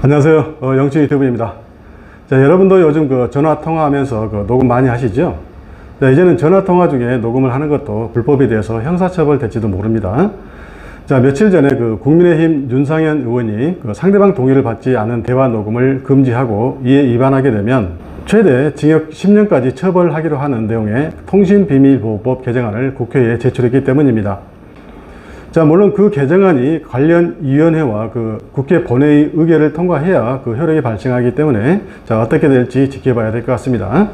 안녕하세요. 어, 영치 유튜브입니다. 자, 여러분도 요즘 그 전화 통화하면서 그 녹음 많이 하시죠? 자, 이제는 전화 통화 중에 녹음을 하는 것도 불법이 돼서 형사처벌 될지도 모릅니다. 자, 며칠 전에 그 국민의힘 윤상현 의원이 그 상대방 동의를 받지 않은 대화 녹음을 금지하고 이에 위반하게 되면 최대 징역 10년까지 처벌하기로 하는 내용의 통신비밀보호법 개정안을 국회에 제출했기 때문입니다. 자, 물론 그 개정안이 관련 위원회와 그 국회 본회의 의결을 통과해야 그 효력이 발생하기 때문에 자, 어떻게 될지 지켜봐야 될 것 같습니다.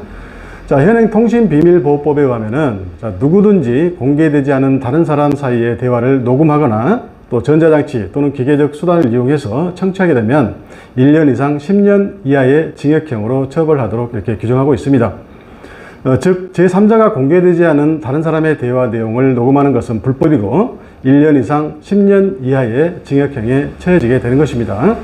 자, 현행 통신비밀보호법에 의하면은 자, 누구든지 공개되지 않은 다른 사람 사이의 대화를 녹음하거나 또 전자장치 또는 기계적 수단을 이용해서 청취하게 되면 1년 이상 10년 이하의 징역형으로 처벌하도록 이렇게 규정하고 있습니다. 어, 즉 제3자가 공개되지 않은 다른 사람의 대화 내용을 녹음하는 것은 불법이고 1년 이상 10년 이하의 징역형에 처해지게 되는 것입니다.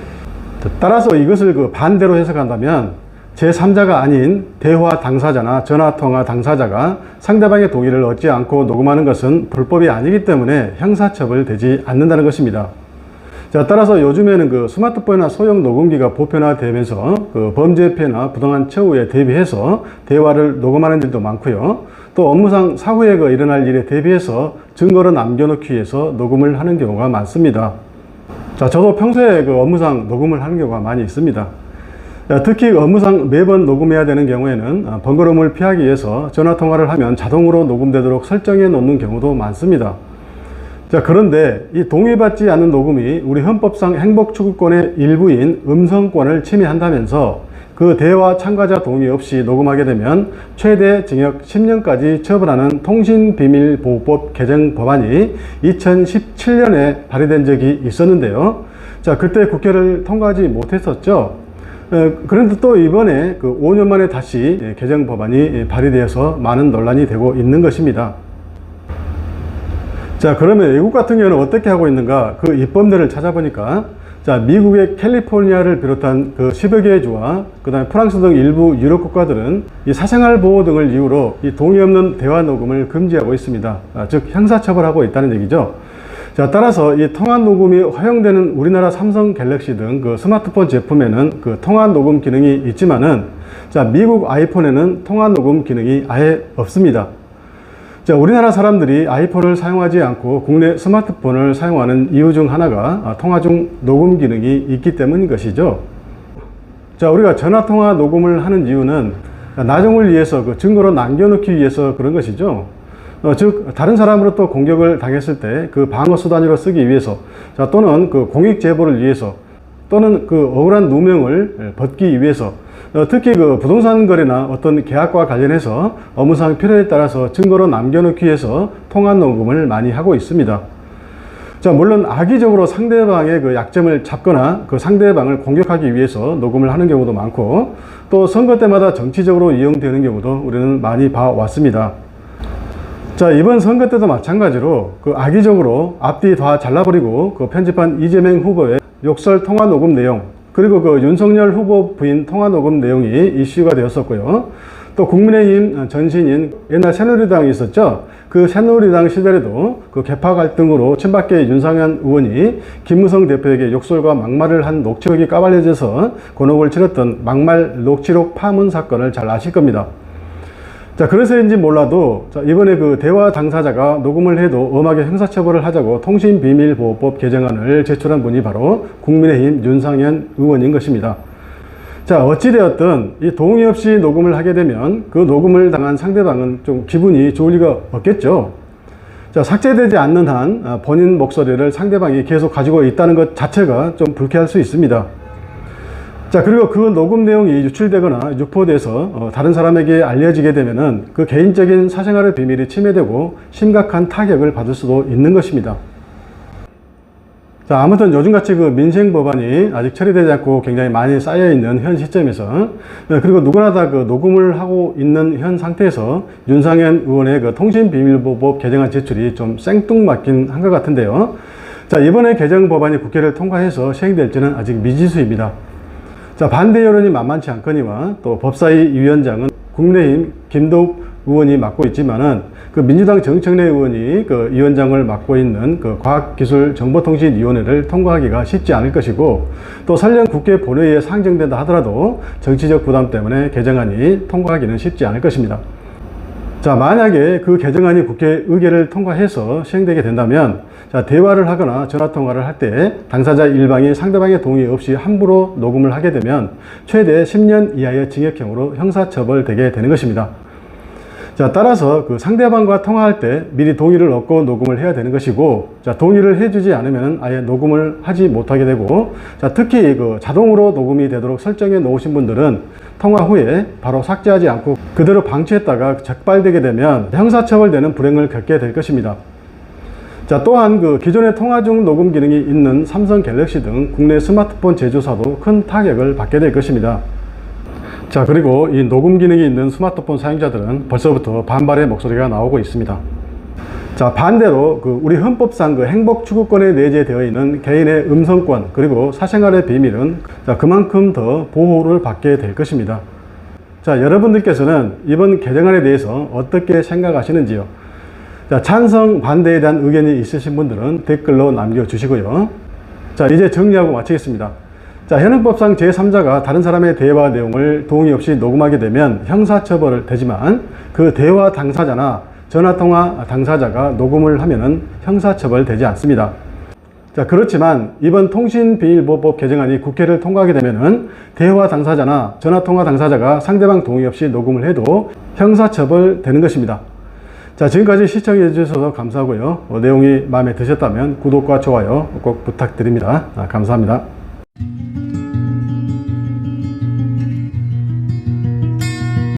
따라서 이것을 그 반대로 해석한다면 제3자가 아닌 대화 당사자나 전화통화 당사자가 상대방의 동의를 얻지 않고 녹음하는 것은 불법이 아니기 때문에 형사처벌 되지 않는다는 것입니다. 자, 따라서 요즘에는 그 스마트폰이나 소형 녹음기가 보편화되면서 그 범죄 피해나 부당한 처우에 대비해서 대화를 녹음하는 일도 많고요. 또 업무상 사후에 그 일어날 일에 대비해서 증거를 남겨놓기 위해서 녹음을 하는 경우가 많습니다. 자, 저도 평소에 그 업무상 녹음을 하는 경우가 많이 있습니다. 자, 특히 업무상 매번 녹음해야 되는 경우에는 아, 번거로움을 피하기 위해서 전화 통화를 하면 자동으로 녹음되도록 설정해 놓는 경우도 많습니다. 자, 그런데 이 동의받지 않은 녹음이 우리 헌법상 행복추구권의 일부인 음성권을 침해한다면서 그 대화 참가자 동의 없이 녹음하게 되면 최대 징역 10년까지 처벌하는 통신비밀보호법 개정 법안이 2017년에 발의된 적이 있었는데요. 자, 그때 국회를 통과하지 못했었죠. 어, 그런데 또 이번에 그 5년 만에 다시 예, 개정 법안이 발의되어서 많은 논란이 되고 있는 것입니다. 자, 그러면 외국 같은 경우는 어떻게 하고 있는가? 그 입법례를 찾아보니까, 자, 미국의 캘리포니아를 비롯한 그 10여 개의 주와, 그 다음에 프랑스 등 일부 유럽 국가들은 이 사생활 보호 등을 이유로 이 동의 없는 대화 녹음을 금지하고 있습니다. 아, 즉, 형사처벌하고 있다는 얘기죠. 자, 따라서 이 통화 녹음이 허용되는 우리나라 삼성 갤럭시 등 그 스마트폰 제품에는 그 통화 녹음 기능이 있지만은, 자, 미국 아이폰에는 통화 녹음 기능이 아예 없습니다. 자, 우리나라 사람들이 아이폰을 사용하지 않고 국내 스마트폰을 사용하는 이유 중 하나가 아, 통화 중 녹음 기능이 있기 때문인 것이죠. 자, 우리가 전화 통화 녹음을 하는 이유는 나중을 위해서 그 증거로 남겨놓기 위해서 그런 것이죠. 어, 즉 다른 사람으로부터 공격을 당했을 때 그 방어 수단으로 쓰기 위해서 자, 또는 그 공익 제보를 위해서 또는 그 억울한 누명을 벗기 위해서 어, 특히 그 부동산 거래나 어떤 계약과 관련해서 업무상 필요에 따라서 증거로 남겨놓기 위해서 통화 녹음을 많이 하고 있습니다. 자, 물론 악의적으로 상대방의 그 약점을 잡거나 그 상대방을 공격하기 위해서 녹음을 하는 경우도 많고 또 선거 때마다 정치적으로 이용되는 경우도 우리는 많이 봐왔습니다. 자, 이번 선거 때도 마찬가지로 그 악의적으로 앞뒤 다 잘라버리고 그 편집한 이재명 후보의 욕설 통화 녹음 내용 그리고 그 윤석열 후보 부인 통화 녹음 내용이 이슈가 되었었고요. 또 국민의힘 전신인 옛날 새누리당이 있었죠. 그 새누리당 시절에도 그 개파 갈등으로 친박계 윤상현 의원이 김무성 대표에게 욕설과 막말을 한 녹취록이 까발려져서 곤혹을 치렀던 막말 녹취록 파문 사건을 잘 아실 겁니다. 자, 그래서인지 몰라도 자, 이번에 그 대화 당사자가 녹음을 해도 엄하게 형사처벌을 하자고 통신비밀보호법 개정안을 제출한 분이 바로 국민의힘 윤상현 의원인 것입니다. 자, 어찌되었든 이 동의 없이 녹음을 하게 되면 그 녹음을 당한 상대방은 좀 기분이 좋을 리가 없겠죠. 자, 삭제되지 않는 한 아, 본인 목소리를 상대방이 계속 가지고 있다는 것 자체가 좀 불쾌할 수 있습니다. 자, 그리고 그 녹음 내용이 유출되거나 유포돼서 어, 다른 사람에게 알려지게 되면은 그 개인적인 사생활의 비밀이 침해되고 심각한 타격을 받을 수도 있는 것입니다. 자, 아무튼 요즘같이 그 민생 법안이 아직 처리되지 않고 굉장히 많이 쌓여 있는 현 시점에서, 네, 그리고 누구나 다 그 녹음을 하고 있는 현 상태에서 윤상현 의원의 그 통신비밀보호법 개정안 제출이 좀 생뚱맞긴 한 것 같은데요. 자, 이번에 개정 법안이 국회를 통과해서 시행될지는 아직 미지수입니다. 자, 반대 여론이 만만치 않거니와 또 법사위 위원장은 국민의힘 김도욱 의원이 맡고 있지만은 그 민주당 정청래 의원이 그 위원장을 맡고 있는 그 과학기술정보통신위원회를 통과하기가 쉽지 않을 것이고 또 설령 국회 본회의에 상정된다 하더라도 정치적 부담 때문에 개정안이 통과하기는 쉽지 않을 것입니다. 자, 만약에 그 개정안이 국회 의결을 통과해서 시행되게 된다면, 자, 대화를 하거나 전화 통화를 할 때 당사자 일방이 상대방의 동의 없이 함부로 녹음을 하게 되면 최대 10년 이하의 징역형으로 형사처벌되게 되는 것입니다. 자, 따라서 그 상대방과 통화할 때 미리 동의를 얻고 녹음을 해야 되는 것이고, 자, 동의를 해주지 않으면 아예 녹음을 하지 못하게 되고, 자, 특히 그 자동으로 녹음이 되도록 설정해 놓으신 분들은 통화 후에 바로 삭제하지 않고 그대로 방치했다가 적발되게 되면 형사처벌되는 불행을 겪게 될 것입니다. 자, 또한 그 기존의 통화 중 녹음 기능이 있는 삼성 갤럭시 등 국내 스마트폰 제조사도 큰 타격을 받게 될 것입니다. 자, 그리고 이 녹음 기능이 있는 스마트폰 사용자들은 벌써부터 반발의 목소리가 나오고 있습니다. 자, 반대로 그 우리 헌법상 그 행복 추구권에 내재되어 있는 개인의 음성권 그리고 사생활의 비밀은 자, 그만큼 더 보호를 받게 될 것입니다. 자, 여러분들께서는 이번 개정안에 대해서 어떻게 생각하시는지요? 자, 찬성, 반대에 대한 의견이 있으신 분들은 댓글로 남겨주시고요. 자, 이제 정리하고 마치겠습니다. 자, 현행법상 제3자가 다른 사람의 대화 내용을 동의 없이 녹음하게 되면 형사처벌을 되지만 그 대화 당사자나 전화통화 당사자가 녹음을 하면은 형사처벌 되지 않습니다. 자, 그렇지만 이번 통신비밀보호법 개정안이 국회를 통과하게 되면은 대화 당사자나 전화통화 당사자가 상대방 동의 없이 녹음을 해도 형사처벌 되는 것입니다. 자, 지금까지 시청해 주셔서 감사하고요. 어, 내용이 마음에 드셨다면 구독과 좋아요 꼭 부탁드립니다. 아, 감사합니다.